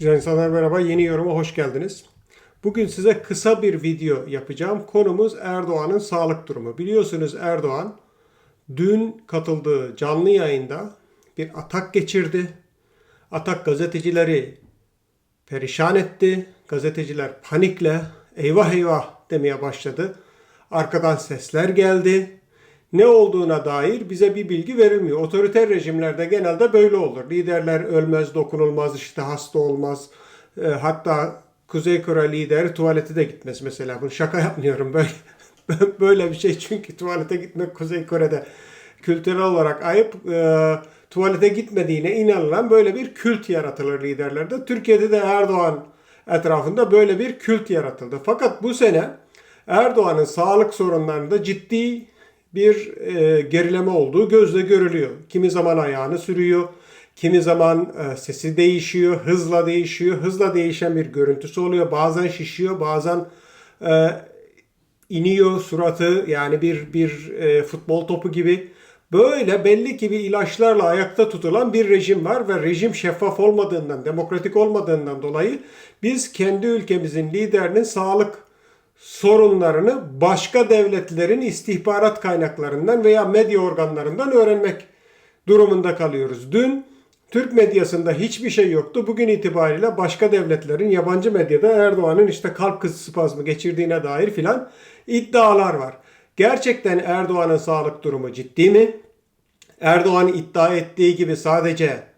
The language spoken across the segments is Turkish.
Güzel merhaba. Yeni yoruma hoş geldiniz. Bugün size kısa bir video yapacağım. Konumuz Erdoğan'ın sağlık durumu. Biliyorsunuz Erdoğan dün katıldığı canlı yayında bir atak geçirdi. Atak gazetecileri perişan etti. Gazeteciler panikle eyvah eyvah demeye başladı. Arkadan sesler geldi. Ne olduğuna dair bize bir bilgi verilmiyor. Otoriter rejimlerde genelde böyle olur. Liderler ölmez, dokunulmaz, işte hasta olmaz. E, hatta Kuzey Kore lideri tuvalete de gitmez mesela. Bunu şaka yapmıyorum. Böyle, böyle bir şey çünkü tuvalete gitmek Kuzey Kore'de kültürel olarak ayıp. E, tuvalete gitmediğine inanılan böyle bir kült yaratılır liderlerde. Türkiye'de de Erdoğan etrafında böyle bir kült yaratıldı. Fakat bu sene Erdoğan'ın sağlık sorunlarında ciddi bir e, gerileme olduğu gözle görülüyor. Kimi zaman ayağını sürüyor, kimi zaman e, sesi değişiyor, hızla değişiyor, hızla değişen bir görüntüsü oluyor. Bazen şişiyor, bazen e, iniyor suratı yani bir bir e, futbol topu gibi. Böyle belli ki bir ilaçlarla ayakta tutulan bir rejim var ve rejim şeffaf olmadığından, demokratik olmadığından dolayı biz kendi ülkemizin liderinin sağlık sorunlarını başka devletlerin istihbarat kaynaklarından veya medya organlarından öğrenmek durumunda kalıyoruz. Dün Türk medyasında hiçbir şey yoktu. Bugün itibariyle başka devletlerin yabancı medyada Erdoğan'ın işte kalp krizi spazmı geçirdiğine dair filan iddialar var. Gerçekten Erdoğan'ın sağlık durumu ciddi mi? Erdoğan iddia ettiği gibi sadece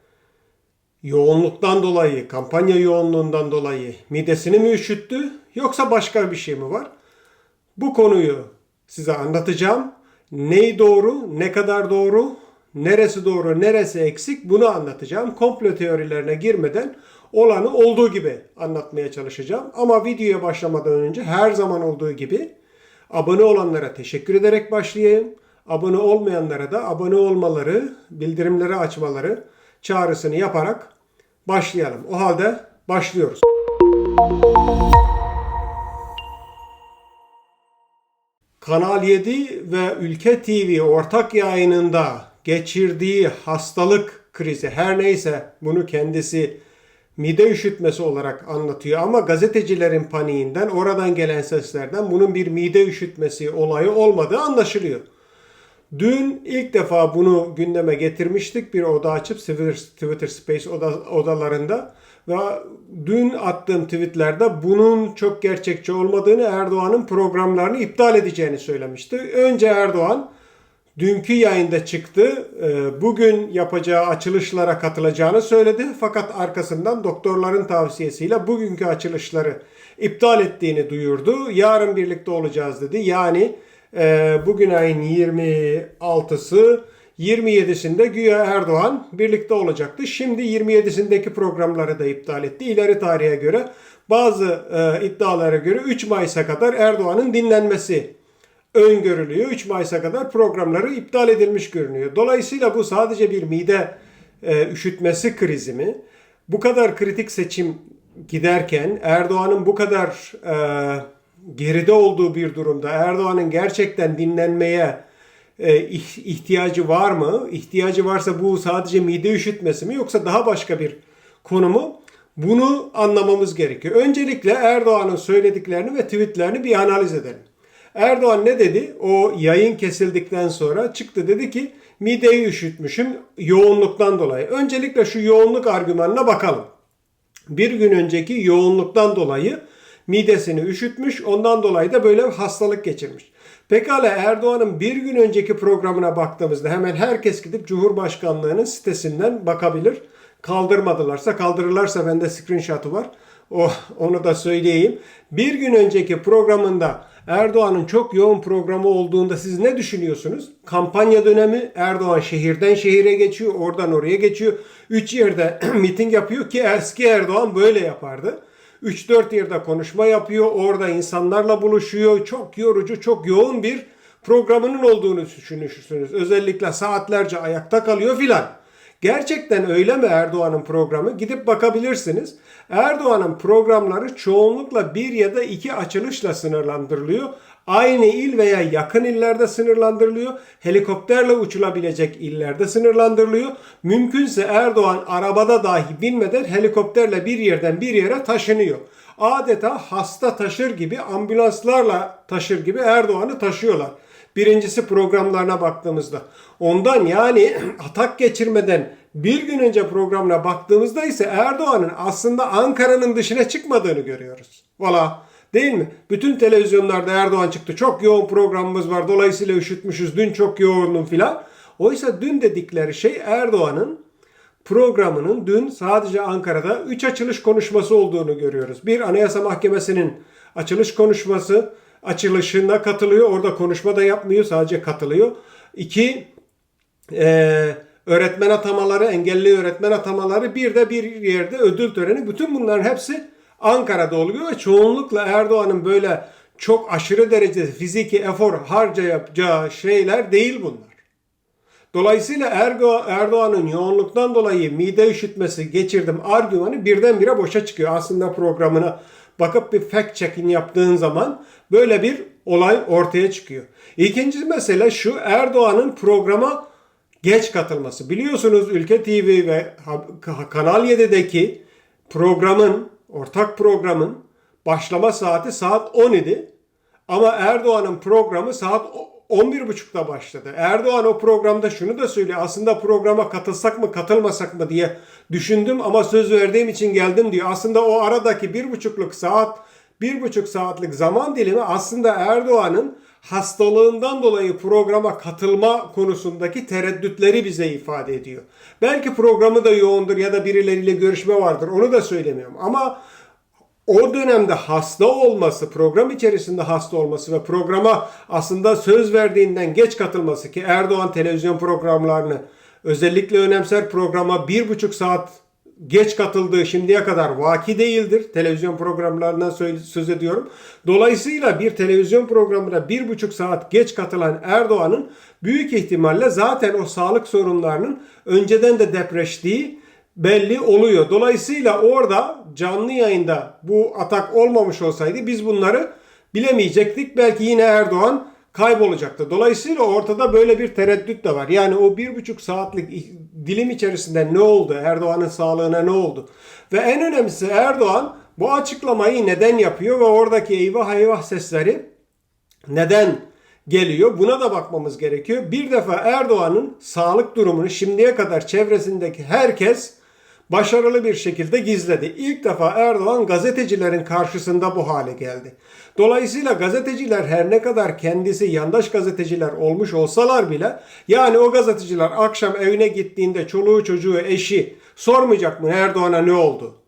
yoğunluktan dolayı, kampanya yoğunluğundan dolayı midesini mi üşüttü yoksa başka bir şey mi var? Bu konuyu size anlatacağım. Neyi doğru, ne kadar doğru, neresi doğru, neresi eksik bunu anlatacağım. Komplo teorilerine girmeden olanı olduğu gibi anlatmaya çalışacağım. Ama videoya başlamadan önce her zaman olduğu gibi abone olanlara teşekkür ederek başlayayım. Abone olmayanlara da abone olmaları, bildirimleri açmaları çağrısını yaparak başlayalım. O halde başlıyoruz. Kanal 7 ve Ülke TV ortak yayınında geçirdiği hastalık krizi her neyse bunu kendisi mide üşütmesi olarak anlatıyor ama gazetecilerin paniğinden oradan gelen seslerden bunun bir mide üşütmesi olayı olmadığı anlaşılıyor. Dün ilk defa bunu gündeme getirmiştik bir oda açıp Twitter, Space oda, odalarında ve dün attığım tweetlerde bunun çok gerçekçi olmadığını Erdoğan'ın programlarını iptal edeceğini söylemişti. Önce Erdoğan dünkü yayında çıktı. Ee, bugün yapacağı açılışlara katılacağını söyledi. Fakat arkasından doktorların tavsiyesiyle bugünkü açılışları iptal ettiğini duyurdu. Yarın birlikte olacağız dedi. Yani e, bugün ayın 26'sı 27'sinde güya Erdoğan birlikte olacaktı. Şimdi 27'sindeki programları da iptal etti. İleri tarihe göre bazı e, iddialara göre 3 Mayıs'a kadar Erdoğan'ın dinlenmesi öngörülüyor. 3 Mayıs'a kadar programları iptal edilmiş görünüyor. Dolayısıyla bu sadece bir mide e, üşütmesi krizi mi? Bu kadar kritik seçim giderken Erdoğan'ın bu kadar e, geride olduğu bir durumda Erdoğan'ın gerçekten dinlenmeye e, ihtiyacı var mı? İhtiyacı varsa bu sadece mide üşütmesi mi yoksa daha başka bir konu mu? Bunu anlamamız gerekiyor. Öncelikle Erdoğan'ın söylediklerini ve tweetlerini bir analiz edelim. Erdoğan ne dedi? O yayın kesildikten sonra çıktı dedi ki mideyi üşütmüşüm yoğunluktan dolayı. Öncelikle şu yoğunluk argümanına bakalım. Bir gün önceki yoğunluktan dolayı midesini üşütmüş ondan dolayı da böyle bir hastalık geçirmiş. Pekala Erdoğan'ın bir gün önceki programına baktığımızda hemen herkes gidip Cumhurbaşkanlığı'nın sitesinden bakabilir. Kaldırmadılarsa kaldırırlarsa bende screenshot'u var. O, onu da söyleyeyim. Bir gün önceki programında Erdoğan'ın çok yoğun programı olduğunda siz ne düşünüyorsunuz? Kampanya dönemi Erdoğan şehirden şehire geçiyor, oradan oraya geçiyor. Üç yerde miting yapıyor ki eski Erdoğan böyle yapardı. 3-4 yerde konuşma yapıyor, orada insanlarla buluşuyor. Çok yorucu, çok yoğun bir programının olduğunu düşünürsünüz. Özellikle saatlerce ayakta kalıyor filan. Gerçekten öyle mi Erdoğan'ın programı? Gidip bakabilirsiniz. Erdoğan'ın programları çoğunlukla bir ya da iki açılışla sınırlandırılıyor. Aynı il veya yakın illerde sınırlandırılıyor. Helikopterle uçulabilecek illerde sınırlandırılıyor. Mümkünse Erdoğan arabada dahi binmeden helikopterle bir yerden bir yere taşınıyor. Adeta hasta taşır gibi ambulanslarla taşır gibi Erdoğan'ı taşıyorlar. Birincisi programlarına baktığımızda. Ondan yani atak geçirmeden bir gün önce programına baktığımızda ise Erdoğan'ın aslında Ankara'nın dışına çıkmadığını görüyoruz. Valla değil mi? Bütün televizyonlarda Erdoğan çıktı. Çok yoğun programımız var. Dolayısıyla üşütmüşüz. Dün çok yoğundum filan. Oysa dün dedikleri şey Erdoğan'ın programının dün sadece Ankara'da 3 açılış konuşması olduğunu görüyoruz. Bir Anayasa Mahkemesi'nin açılış konuşması açılışına katılıyor. Orada konuşma da yapmıyor. Sadece katılıyor. İki e, öğretmen atamaları, engelli öğretmen atamaları bir de bir yerde ödül töreni. Bütün bunların hepsi Ankara'da oluyor ve çoğunlukla Erdoğan'ın böyle çok aşırı derecede fiziki efor harcayacağı şeyler değil bunlar. Dolayısıyla Erdo- Erdoğan'ın yoğunluktan dolayı mide üşütmesi geçirdim argümanı birdenbire boşa çıkıyor. Aslında programına bakıp bir fact checking yaptığın zaman böyle bir olay ortaya çıkıyor. İkinci mesele şu Erdoğan'ın programa geç katılması. Biliyorsunuz Ülke TV ve Kanal 7'deki programın, ortak programın başlama saati saat 10 idi. Ama Erdoğan'ın programı saat 11.30'da başladı. Erdoğan o programda şunu da söylüyor. Aslında programa katılsak mı katılmasak mı diye düşündüm ama söz verdiğim için geldim diyor. Aslında o aradaki bir buçukluk saat, bir buçuk saatlik zaman dilimi aslında Erdoğan'ın hastalığından dolayı programa katılma konusundaki tereddütleri bize ifade ediyor. Belki programı da yoğundur ya da birileriyle görüşme vardır. Onu da söylemiyorum. Ama o dönemde hasta olması, program içerisinde hasta olması ve programa aslında söz verdiğinden geç katılması ki Erdoğan televizyon programlarını özellikle önemser programa bir buçuk saat geç katıldığı şimdiye kadar vaki değildir. Televizyon programlarından söz ediyorum. Dolayısıyla bir televizyon programına bir buçuk saat geç katılan Erdoğan'ın büyük ihtimalle zaten o sağlık sorunlarının önceden de depreştiği belli oluyor. Dolayısıyla orada canlı yayında bu atak olmamış olsaydı biz bunları bilemeyecektik. Belki yine Erdoğan kaybolacaktı. Dolayısıyla ortada böyle bir tereddüt de var. Yani o bir buçuk saatlik dilim içerisinde ne oldu? Erdoğan'ın sağlığına ne oldu? Ve en önemlisi Erdoğan bu açıklamayı neden yapıyor ve oradaki eyvah eyvah sesleri neden geliyor? Buna da bakmamız gerekiyor. Bir defa Erdoğan'ın sağlık durumunu şimdiye kadar çevresindeki herkes başarılı bir şekilde gizledi. İlk defa Erdoğan gazetecilerin karşısında bu hale geldi. Dolayısıyla gazeteciler her ne kadar kendisi yandaş gazeteciler olmuş olsalar bile yani o gazeteciler akşam evine gittiğinde çoluğu çocuğu eşi sormayacak mı Erdoğan'a ne oldu?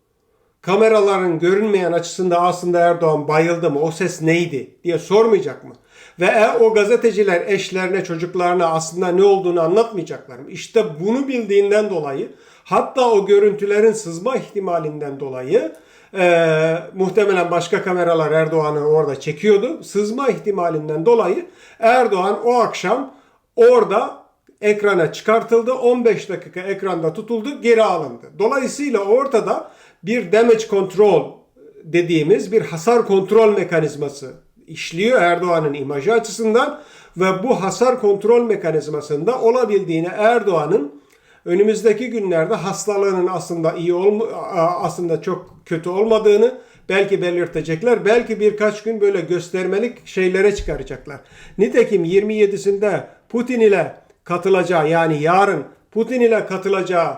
kameraların görünmeyen açısında aslında Erdoğan bayıldı mı? O ses neydi diye sormayacak mı? Ve e, o gazeteciler eşlerine, çocuklarına aslında ne olduğunu anlatmayacaklar mı? İşte bunu bildiğinden dolayı hatta o görüntülerin sızma ihtimalinden dolayı e, muhtemelen başka kameralar Erdoğan'ı orada çekiyordu. Sızma ihtimalinden dolayı Erdoğan o akşam orada ekrana çıkartıldı. 15 dakika ekranda tutuldu, geri alındı. Dolayısıyla ortada bir damage control dediğimiz bir hasar kontrol mekanizması işliyor Erdoğan'ın imajı açısından ve bu hasar kontrol mekanizmasında olabildiğine Erdoğan'ın önümüzdeki günlerde hastalığının aslında iyi olma, aslında çok kötü olmadığını belki belirtecekler. Belki birkaç gün böyle göstermelik şeylere çıkaracaklar. Nitekim 27'sinde Putin ile katılacağı yani yarın Putin ile katılacağı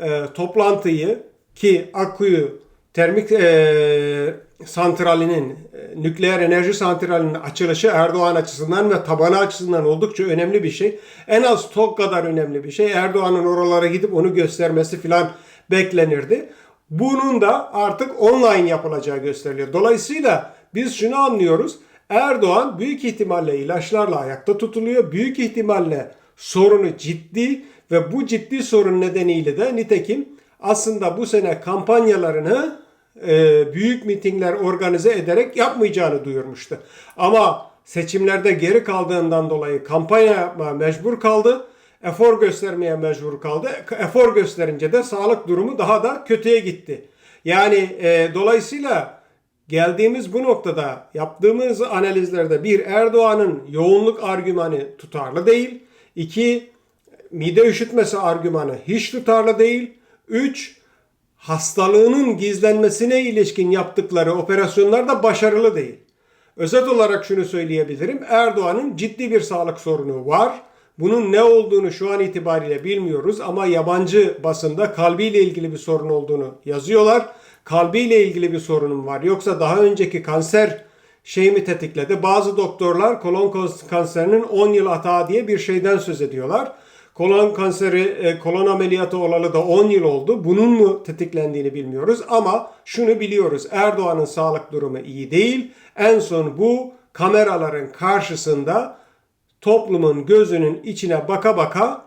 e, toplantıyı ki Akkuyu termik e, santralinin, e, nükleer enerji santralinin açılışı Erdoğan açısından ve tabanı açısından oldukça önemli bir şey. En az TOG kadar önemli bir şey. Erdoğan'ın oralara gidip onu göstermesi filan beklenirdi. Bunun da artık online yapılacağı gösteriliyor. Dolayısıyla biz şunu anlıyoruz. Erdoğan büyük ihtimalle ilaçlarla ayakta tutuluyor. Büyük ihtimalle sorunu ciddi ve bu ciddi sorun nedeniyle de nitekim aslında bu sene kampanyalarını büyük mitingler organize ederek yapmayacağını duyurmuştu. Ama seçimlerde geri kaldığından dolayı kampanya yapmaya mecbur kaldı. Efor göstermeye mecbur kaldı. Efor gösterince de sağlık durumu daha da kötüye gitti. Yani e, dolayısıyla Geldiğimiz bu noktada yaptığımız analizlerde bir Erdoğan'ın yoğunluk argümanı tutarlı değil. İki mide üşütmesi argümanı hiç tutarlı değil. Üç hastalığının gizlenmesine ilişkin yaptıkları operasyonlar da başarılı değil. Özet olarak şunu söyleyebilirim. Erdoğan'ın ciddi bir sağlık sorunu var. Bunun ne olduğunu şu an itibariyle bilmiyoruz ama yabancı basında kalbiyle ilgili bir sorun olduğunu yazıyorlar. Kalbiyle ilgili bir sorunum var. Yoksa daha önceki kanser şey mi tetikledi? Bazı doktorlar kolon kanserinin 10 yıl hata diye bir şeyden söz ediyorlar. Kolon kanseri, e, kolon ameliyatı olalı da 10 yıl oldu. Bunun mu tetiklendiğini bilmiyoruz ama şunu biliyoruz. Erdoğan'ın sağlık durumu iyi değil. En son bu kameraların karşısında toplumun gözünün içine baka baka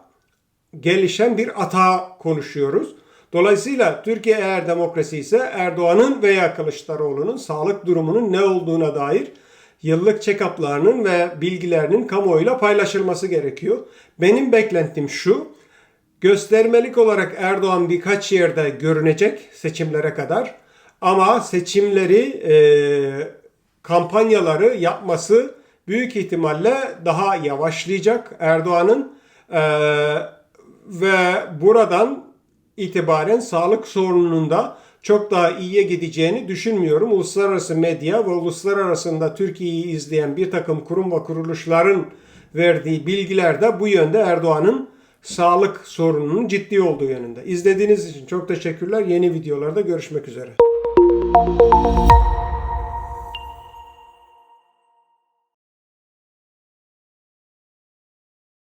gelişen bir ata konuşuyoruz. Dolayısıyla Türkiye eğer demokrasi ise Erdoğan'ın veya Kılıçdaroğlu'nun sağlık durumunun ne olduğuna dair yıllık check-up'larının ve bilgilerinin kamuoyuyla paylaşılması gerekiyor. Benim beklentim şu. Göstermelik olarak Erdoğan birkaç yerde görünecek seçimlere kadar. Ama seçimleri, e, kampanyaları yapması büyük ihtimalle daha yavaşlayacak Erdoğan'ın. E, ve buradan itibaren sağlık sorununun da çok daha iyiye gideceğini düşünmüyorum. Uluslararası medya ve uluslararasında Türkiye'yi izleyen bir takım kurum ve kuruluşların verdiği bilgiler de bu yönde Erdoğan'ın sağlık sorununun ciddi olduğu yönünde. İzlediğiniz için çok teşekkürler. Yeni videolarda görüşmek üzere.